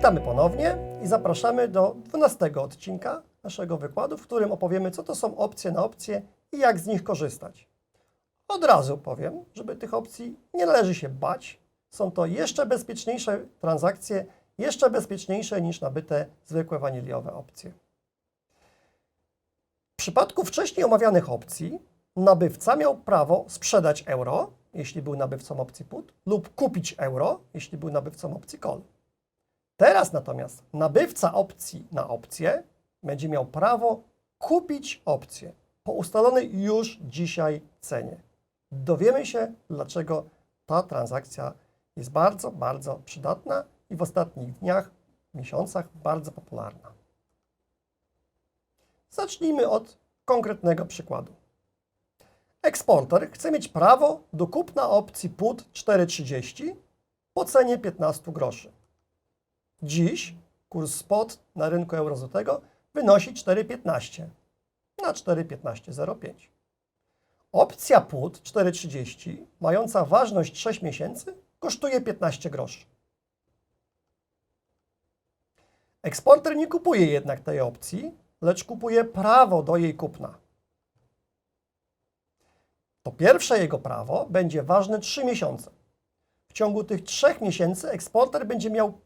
Witamy ponownie i zapraszamy do 12 odcinka naszego wykładu, w którym opowiemy, co to są opcje na opcje i jak z nich korzystać. Od razu powiem, żeby tych opcji nie należy się bać. Są to jeszcze bezpieczniejsze transakcje, jeszcze bezpieczniejsze niż nabyte zwykłe waniliowe opcje. W przypadku wcześniej omawianych opcji nabywca miał prawo sprzedać euro, jeśli był nabywcą opcji put, lub kupić euro, jeśli był nabywcą opcji call. Teraz natomiast nabywca opcji na opcję będzie miał prawo kupić opcję po ustalonej już dzisiaj cenie. Dowiemy się, dlaczego ta transakcja jest bardzo, bardzo przydatna i w ostatnich dniach, miesiącach bardzo popularna. Zacznijmy od konkretnego przykładu. Eksporter chce mieć prawo do kupna opcji put 4,30 po cenie 15 groszy. Dziś kurs spot na rynku eurozłotego wynosi 4,15 na 4,1505. Opcja put 4,30 mająca ważność 6 miesięcy kosztuje 15 groszy. Eksporter nie kupuje jednak tej opcji, lecz kupuje prawo do jej kupna. To pierwsze jego prawo będzie ważne 3 miesiące. W ciągu tych 3 miesięcy eksporter będzie miał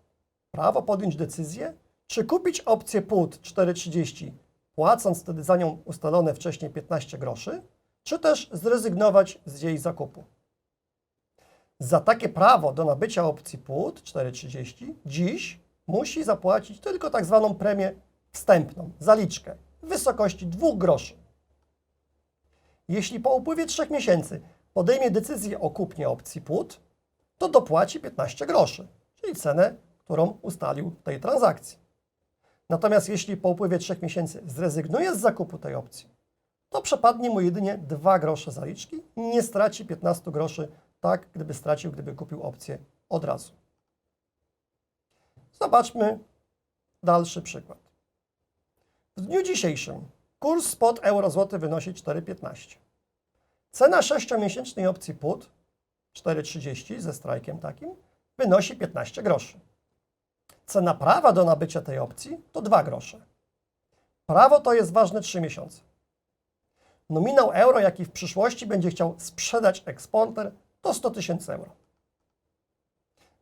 prawo podjąć decyzję, czy kupić opcję put 4,30, płacąc wtedy za nią ustalone wcześniej 15 groszy, czy też zrezygnować z jej zakupu. Za takie prawo do nabycia opcji put 4,30 dziś musi zapłacić tylko tak zwaną premię wstępną, zaliczkę w wysokości 2 groszy. Jeśli po upływie 3 miesięcy podejmie decyzję o kupnie opcji put, to dopłaci 15 groszy, czyli cenę, którą ustalił tej transakcji. Natomiast jeśli po upływie 3 miesięcy zrezygnuje z zakupu tej opcji, to przepadnie mu jedynie 2 grosze zaliczki nie straci 15 groszy, tak gdyby stracił, gdyby kupił opcję od razu. Zobaczmy dalszy przykład. W dniu dzisiejszym kurs spot euro-złoty wynosi 4,15. Cena 6-miesięcznej opcji put 4,30 ze strajkiem takim wynosi 15 groszy. Cena prawa do nabycia tej opcji to 2 grosze. Prawo to jest ważne 3 miesiące. Nominał euro, jaki w przyszłości będzie chciał sprzedać eksporter, to 100 tysięcy euro.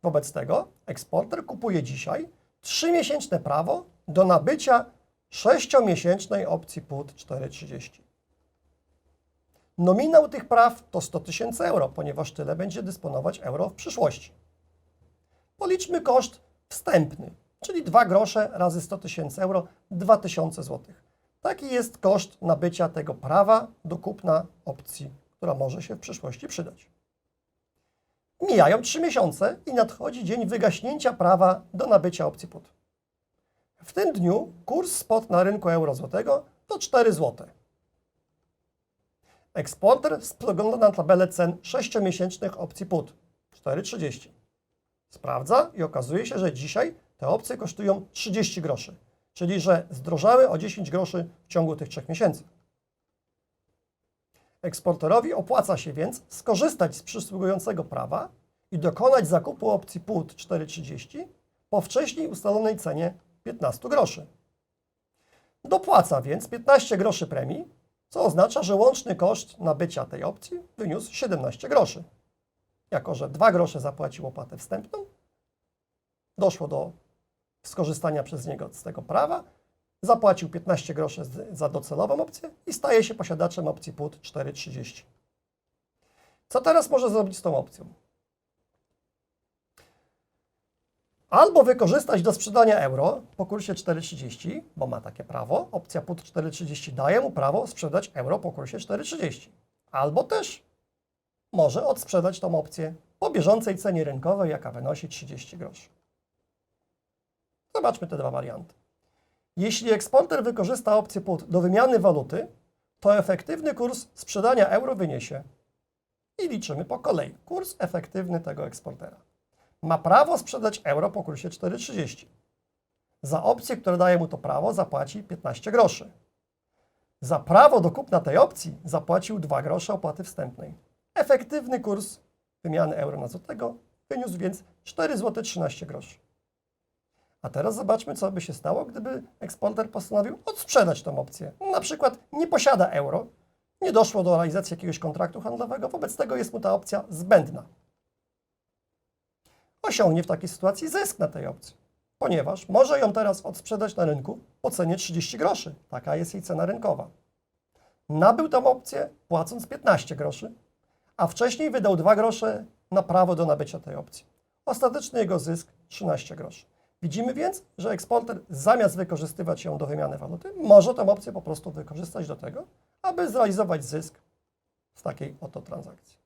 Wobec tego eksporter kupuje dzisiaj 3-miesięczne prawo do nabycia 6-miesięcznej opcji put 4,30. Nominał tych praw to 100 tysięcy euro, ponieważ tyle będzie dysponować euro w przyszłości. Policzmy koszt wstępny, czyli 2 grosze razy 100 tysięcy euro, 2000 zł. Taki jest koszt nabycia tego prawa do kupna opcji, która może się w przyszłości przydać. Mijają 3 miesiące i nadchodzi dzień wygaśnięcia prawa do nabycia opcji put. W tym dniu kurs spot na rynku euro-złotego to 4 zł. Eksporter spogląda na tabelę cen 6-miesięcznych opcji put 4,30. Sprawdza i okazuje się, że dzisiaj te opcje kosztują 30 groszy, czyli że zdrożały o 10 groszy w ciągu tych 3 miesięcy. Eksporterowi opłaca się więc skorzystać z przysługującego prawa i dokonać zakupu opcji put 4,30 po wcześniej ustalonej cenie 15 groszy. Dopłaca więc 15 groszy premii, co oznacza, że łączny koszt nabycia tej opcji wyniósł 17 groszy. Jako, że 2 grosze zapłacił opłatę wstępną, doszło do skorzystania przez niego z tego prawa, zapłacił 15 groszy za docelową opcję i staje się posiadaczem opcji put 4,30. Co teraz może zrobić z tą opcją? Albo wykorzystać do sprzedania euro po kursie 4,30, bo ma takie prawo. Opcja put 4,30 daje mu prawo sprzedać euro po kursie 4,30. Albo też może odsprzedać tą opcję po bieżącej cenie rynkowej, jaka wynosi 30 groszy. Zobaczmy te dwa warianty. Jeśli eksporter wykorzysta opcję put do wymiany waluty, to efektywny kurs sprzedania euro wyniesie i liczymy po kolei kurs efektywny tego eksportera ma prawo sprzedać euro po kursie 4,30. Za opcję, która daje mu to prawo, zapłaci 15 groszy. Za prawo do kupna tej opcji zapłacił 2 grosze opłaty wstępnej. Efektywny kurs wymiany euro na złotego wyniósł więc 4 zł 13 groszy. A teraz zobaczmy, co by się stało, gdyby eksporter postanowił odsprzedać tą opcję. Na przykład nie posiada euro, nie doszło do realizacji jakiegoś kontraktu handlowego, wobec tego jest mu ta opcja zbędna. Osiągnie w takiej sytuacji zysk na tej opcji, ponieważ może ją teraz odsprzedać na rynku po cenie 30 groszy. Taka jest jej cena rynkowa. Nabył tą opcję płacąc 15 groszy, a wcześniej wydał 2 grosze na prawo do nabycia tej opcji. Ostateczny jego zysk 13 groszy. Widzimy więc, że eksporter zamiast wykorzystywać ją do wymiany waluty, może tę opcję po prostu wykorzystać do tego, aby zrealizować zysk z takiej oto transakcji.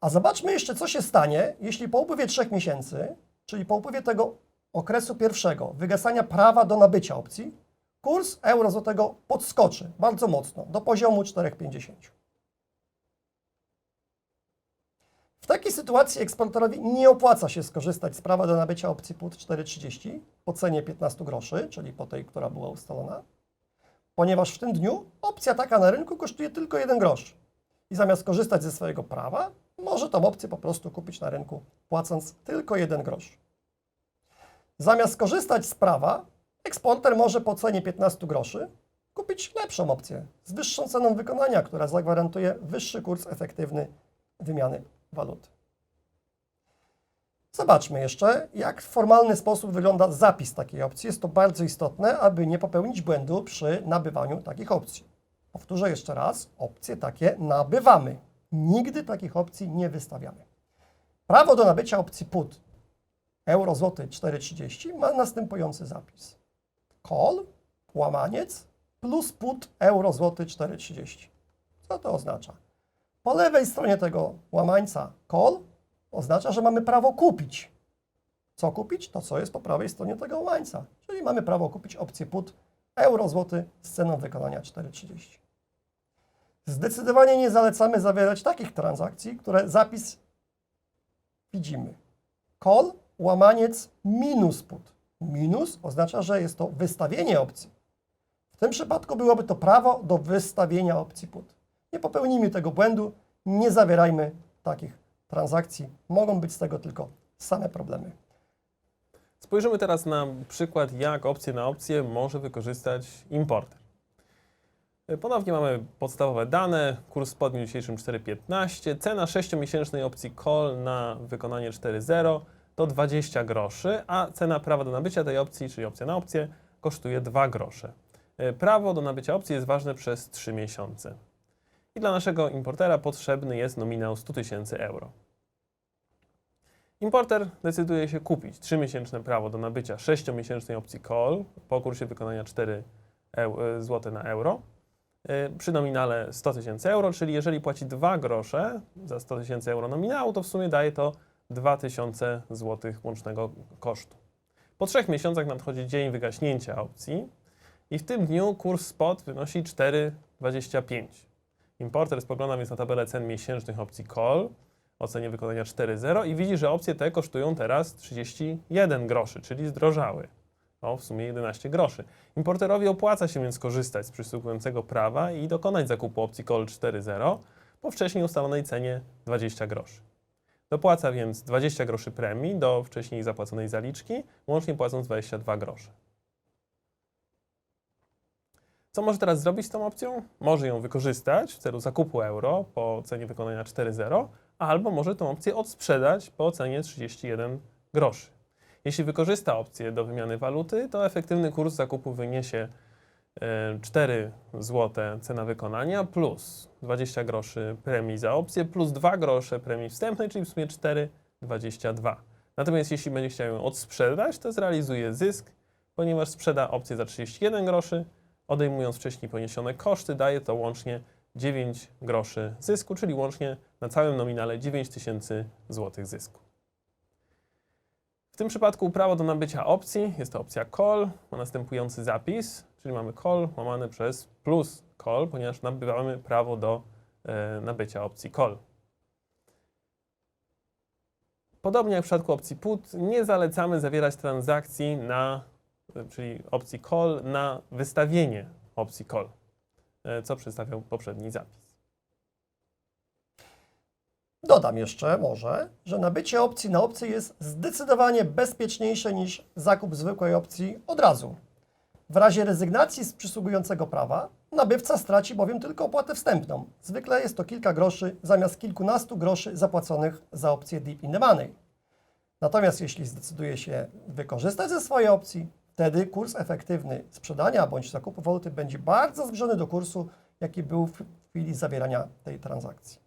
A zobaczmy jeszcze, co się stanie, jeśli po upływie 3 miesięcy, czyli po upływie tego okresu pierwszego, wygasania prawa do nabycia opcji, kurs euro złotego podskoczy bardzo mocno do poziomu 4,50. W takiej sytuacji eksporterowi nie opłaca się skorzystać z prawa do nabycia opcji PUT 4,30 po cenie 15 groszy, czyli po tej, która była ustalona, ponieważ w tym dniu opcja taka na rynku kosztuje tylko 1 grosz. I zamiast korzystać ze swojego prawa, może tą opcję po prostu kupić na rynku, płacąc tylko 1 grosz. Zamiast skorzystać z prawa, eksporter może po cenie 15 groszy kupić lepszą opcję z wyższą ceną wykonania, która zagwarantuje wyższy kurs efektywny wymiany waluty. Zobaczmy jeszcze, jak w formalny sposób wygląda zapis takiej opcji. Jest to bardzo istotne, aby nie popełnić błędu przy nabywaniu takich opcji. Powtórzę jeszcze raz, opcje takie nabywamy. Nigdy takich opcji nie wystawiamy. Prawo do nabycia opcji PUT euro złoty 4,30 ma następujący zapis. Call, łamaniec, plus put euro złoty 4,30. Co to oznacza? Po lewej stronie tego łamańca call oznacza, że mamy prawo kupić. Co kupić? To, co jest po prawej stronie tego łamańca. Czyli mamy prawo kupić opcję put euro złoty z ceną wykonania 4,30. Zdecydowanie nie zalecamy zawierać takich transakcji, które zapis widzimy. Call, łamaniec, minus put. Minus oznacza, że jest to wystawienie opcji. W tym przypadku byłoby to prawo do wystawienia opcji put. Nie popełnijmy tego błędu, nie zawierajmy takich transakcji. Mogą być z tego tylko same problemy. Spojrzymy teraz na przykład, jak opcję na opcję może wykorzystać importer. Ponownie mamy podstawowe dane. Kurs spot w dzisiejszym 4,15. Cena 6-miesięcznej opcji call na wykonanie 4,0 to 20 groszy, a cena prawa do nabycia tej opcji, czyli opcja na opcję, kosztuje 2 grosze. Prawo do nabycia opcji jest ważne przez 3 miesiące. I dla naszego importera potrzebny jest nominał 100 tysięcy euro. Importer decyduje się kupić 3-miesięczne prawo do nabycia 6-miesięcznej opcji call po kursie wykonania 4 eu- zł na euro y, przy nominale 100 tysięcy euro, czyli jeżeli płaci 2 grosze za 100 tysięcy euro nominału, to w sumie daje to 2000 zł łącznego kosztu. Po trzech miesiącach nadchodzi dzień wygaśnięcia opcji i w tym dniu kurs spot wynosi 4,25. Importer spogląda więc na tabelę cen miesięcznych opcji call o cenie wykonania 4,0 i widzi, że opcje te kosztują teraz 31 groszy, czyli zdrożały. O, w sumie 11 groszy. Importerowi opłaca się więc korzystać z przysługującego prawa i dokonać zakupu opcji call 4,0 po wcześniej ustalonej cenie 20 groszy. Dopłaca więc 20 groszy premii do wcześniej zapłaconej zaliczki, łącznie płacąc 22 grosze. Co może teraz zrobić z tą opcją? Może ją wykorzystać w celu zakupu euro po cenie wykonania 4,0, albo może tą opcję odsprzedać po cenie 31 groszy. Jeśli wykorzysta opcję do wymiany waluty, to efektywny kurs zakupu wyniesie e, 4 zł cena wykonania plus 20 groszy premii za opcję plus 2 grosze premii wstępnej, czyli w sumie 4,22. Natomiast jeśli będzie chciał ją odsprzedać, to zrealizuje zysk, ponieważ sprzeda opcję za 31 groszy, odejmując wcześniej poniesione koszty, daje to łącznie 9 groszy zysku, czyli łącznie na całym nominale 9 tysięcy złotych zysku. W tym przypadku prawo do nabycia opcji, jest to opcja call, ma następujący zapis, czyli mamy call łamane przez plus call, ponieważ nabywamy prawo do e, nabycia opcji call. Podobnie jak w przypadku opcji put, nie zalecamy zawierać transakcji na, czyli opcji call, na wystawienie opcji call, e, co przedstawiał poprzedni zapis. Dodam jeszcze może, że nabycie opcji na opcję jest zdecydowanie bezpieczniejsze niż zakup zwykłej opcji od razu. W razie rezygnacji z przysługującego prawa, nabywca straci bowiem tylko opłatę wstępną. Zwykle jest to kilka groszy zamiast kilkunastu groszy zapłaconych za opcję Deep in the Money. Natomiast jeśli zdecyduje się wykorzystać ze swojej opcji, wtedy kurs efektywny sprzedania bądź zakupu waluty będzie bardzo zbliżony do kursu, jaki był w chwili zawierania tej transakcji.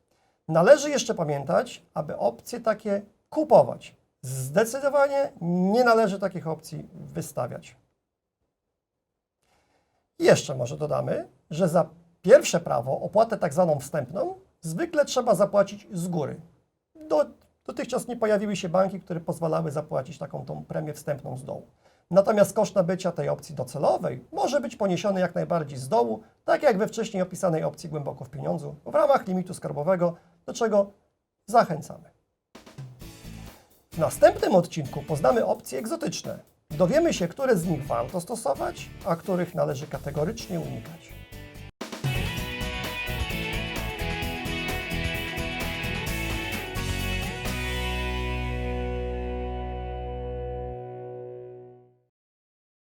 Należy jeszcze pamiętać, aby opcje takie kupować. Zdecydowanie nie należy takich opcji wystawiać. Jeszcze może dodamy, że za pierwsze prawo, opłatę tak zwaną wstępną, zwykle trzeba zapłacić z góry. Do, dotychczas nie pojawiły się banki, które pozwalały zapłacić taką tą premię wstępną z dołu. Natomiast koszt nabycia tej opcji docelowej może być poniesiony jak najbardziej z dołu, tak jak we wcześniej opisanej opcji głęboko w pieniądzu, w ramach limitu skarbowego, do czego zachęcamy. W następnym odcinku poznamy opcje egzotyczne. Dowiemy się, które z nich warto stosować, a których należy kategorycznie unikać.